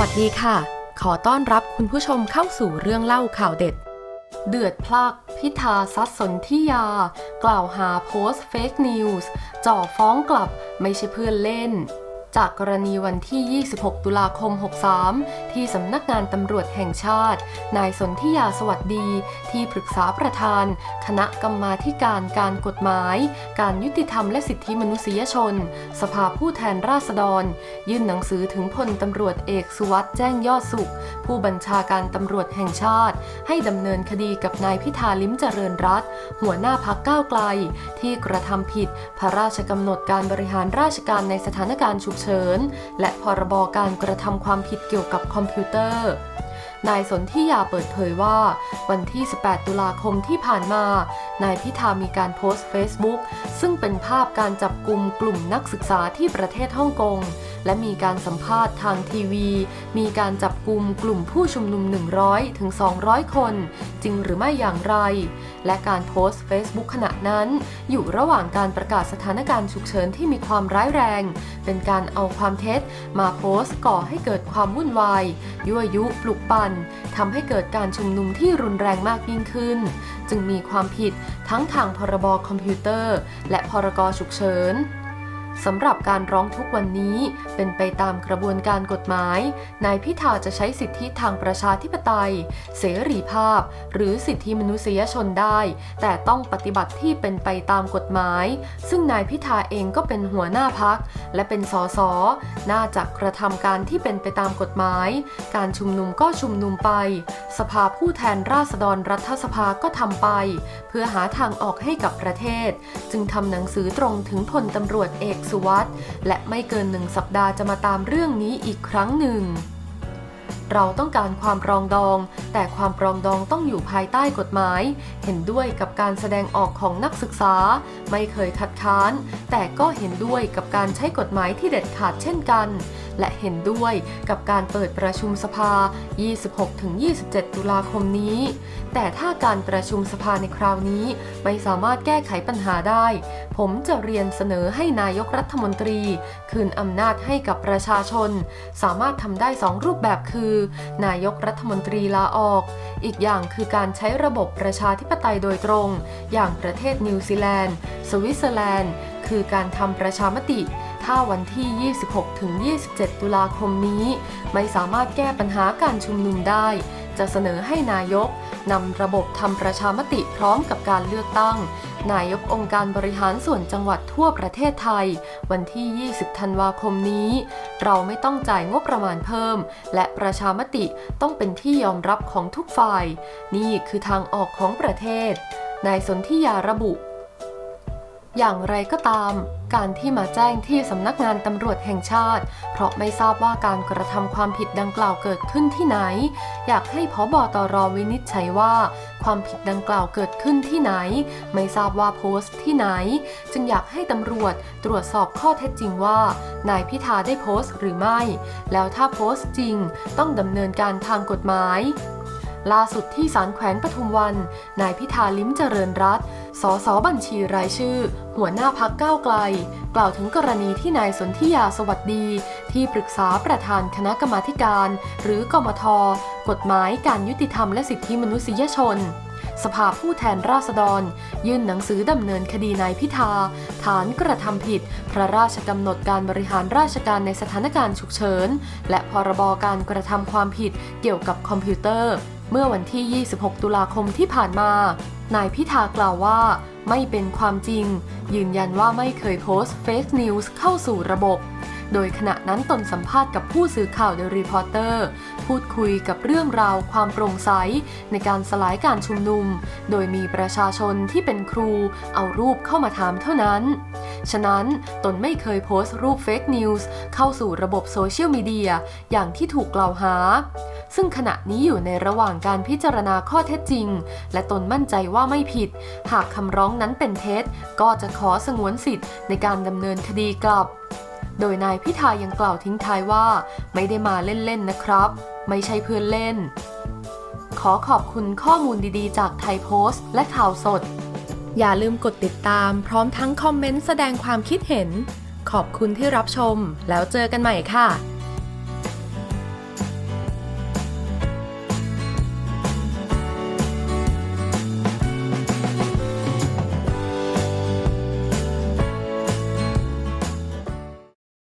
วัสดีค่ะ ขอต้อนรับคุณผู้ชมเข้าสู่เรื่องเล่าข่าวเด็ด เดือดพลัก พิธาซัดสนทิยา กล่าวหาโพสต์เฟกนิวส์จ่อฟ้องกลับไม่ใช่เพื่อนเล่น จากกรณีวันที่ 26 ตุลาคม 63 ที่สำนักงานตำรวจแห่งชาติ นายสนธิยาสวัสดี ที่ปรึกษาประธาน คณะกรรมาธิการการกฎหมาย การยุติธรรมและสิทธิมนุษยชน สภาผู้แทนราษฎร ยื่นหนังสือถึงพลตำรวจเอกสุวัสด์แจ้งยอดสุข ผู้บัญชาการตำรวจแห่งชาติ ให้ดำเนินคดีกับนายพิธาลิ้มเจริญรัตน์หัวหน้าพักก้าวไกล ที่กระทำผิด พระราชกำหนดการบริหารราชการในสถานการณ์ฉุกเฉินและพรบการกระทำความผิดเกี่ยวกับคอมพิวเตอร์ นายสนธิยาเปิดเผยว่า วันที่ 18 ตุลาคมที่ผ่านมา นายพิธามีการโพสต์ Facebook ซึ่งเป็นภาพการจับกลุ่มกลุ่มนักศึกษาที่ประเทศฮ่องกง และมีการสัมภาษณ์ทางทีวี มีการจับกลุ่มกลุ่มผู้ชุมนุม 100ถึง200 คน จริงหรือไม่อย่างไร และการโพสต์ Facebook ขณะนั้น อยู่ระหว่างการประกาศสถานการณ์ฉุกเฉินที่มีความร้ายแรง เป็นการเอาความเท็จ มาโพสต์ก่อให้เกิดความวุ่นวาย ยั่วยุปลุกปั่นทำให้เกิดการชุมนุมที่รุนแรงมากยิ่งขึ้น จึงมีความผิดทั้งทางพรบคอมพิวเตอร์ และพรกฉุกเฉิน สำหรับการร้องทุกวันนี้เป็นไปตามกระบวนการกฎหมาย นายพิธาจะใช้สิทธิทางประชาธิปไตย เสรีภาพ หรือสิทธิมนุษยชนได้ แต่ต้องปฏิบัติที่เป็นไปตามกฎหมาย ซึ่งนายพิธาเองก็เป็นหัวหน้าพัก และเป็นสสน่าจะกระทำการที่เป็นไปตามกฎหมาย การชุมนุมก็ชุมนุมไป สภาผู้แทนราษฎรรัฐสภาก็ทำไป เพื่อหาทางออกให้กับประเทศ จึงทำหนังสือตรงถึงพลตำรวจเอกสุวัตและไม่เกินหนึ่งสัปดาห์จะมาตามเรื่องนี้อีกครั้งหนึ่ง เราต้องการความปรองดอง แต่ความปรองดองต้องอยู่ภายใต้กฎหมาย เห็นด้วยกับการแสดงออกของนักศึกษา ไม่เคยคัดค้าน แต่ก็เห็นด้วยกับการใช้กฎหมายที่เด็ดขาดเช่นกัน และเห็นด้วยกับการเปิดประชุมสภา 26-27 ตุลาคมนี้ แต่ถ้าการประชุมสภาในคราวนี้ ไม่สามารถแก้ไขปัญหาได้ ผมจะเรียนเสนอให้นายกรัฐมนตรี คืนอำนาจให้กับประชาชน สามารถทำได้สองรูปแบบคือนายกรัฐมนตรีลาออก อีกอย่างคือการใช้ระบบประชาธิปไตยโดยตรง อย่างประเทศนิวซีแลนด์ สวิตเซอร์แลนด์ คือการทำประชามติ ถ้าวันที่ 26-27 ตุลาคมนี้ ไม่สามารถแก้ปัญหาการชุมนุมได้ จะเสนอให้นายกนำระบบทำประชามติพร้อมกับการเลือกตั้ง นายกองค์การบริหารส่วนจังหวัดทั่วประเทศไทย วันที่ 20 ธันวาคมนี้ เราไม่ต้องจ่ายงบประมาณเพิ่ม และประชามติต้องเป็นที่ยอมรับของทุกฝ่าย นี่คือทางออกของประเทศ นายสนธิยาระบุ อย่างไรก็ตาม การที่มาแจ้งที่สำนักงานตำรวจแห่งชาติ เพราะไม่ทราบว่าการกระทำความผิดดังกล่าวเกิดขึ้นที่ไหน อยากให้พบตรวินิจฉัยว่า ความผิดดังกล่าวเกิดขึ้นที่ไหน ไม่ทราบว่าโพสต์ที่ไหน จึงอยากให้ตำรวจตรวจสอบข้อเท็จจริงว่า นายพิธาได้โพสต์หรือไม่ แล้วถ้าโพสต์จริง ต้องดำเนินการทางกฎหมายล่าสุดที่ศาลแขวงปทุมวัน นายพิธาลิ้มเจริญรัตน์ สสบัญชีรายชื่อ หัวหน้าพักก้าวไกล กล่าวถึงกรณีที่นายสนธิยาสวัสดี ที่ปรึกษาประธานคณะกรรมาการ หรือกมท กฎหมายการยุติธรรมและสิทธิมนุษยชน สภาผู้แทนราษฎร ยื่นหนังสือดำเนินคดีนายพิธา ฐานกระทำผิด พระราชกำหนดการบริหารราชการในสถานการณ์ฉุกเฉิน และพรบการกระทำความผิดเกี่ยวกับคอมพิวเตอร์เมื่อวันที่ 26 ตุลาคมที่ผ่านมา นายพิธากล่าวว่า ไม่เป็นความจริง ยืนยันว่าไม่เคยโพสต์เฟซนิวส์เข้าสู่ระบบ โดยขณะนั้นตนสัมภาษณ์กับผู้สื่อข่าวเดอะรีพอร์เตอร์พูดคุยกับเรื่องราวความโปร่งใส ในการสลายการชุมนุม โดยมีประชาชนที่เป็นครูเอารูปเข้ามาถามเท่านั้น ฉะนั้นตนไม่เคยโพสต์รูปเฟกนิวส์เข้าสู่ระบบโซเชียลมีเดียอย่างที่ถูกกล่าวหา ซึ่งขณะนี้อยู่ในระหว่างการพิจารณาข้อเท็จจริง และตนมั่นใจว่าไม่ผิด หากคำร้องนั้นเป็นเท็จ ก็จะขอสงวนสิทธิ์ในการดำเนินคดีกลับ โดยนายพิธายังกล่าวทิ้งท้ายว่า ไม่ได้มาเล่นๆนะครับ ไม่ใช่เพื่อนเล่น ขอขอบคุณข้อมูลดีๆ จากไทยโพสต์และข่าวสด อย่าลืมกดติดตามพร้อมทั้งคอมเมนต์แสดงความคิดเห็น ขอบคุณที่รับชมแล้วเจอกันใหม่ค่ะ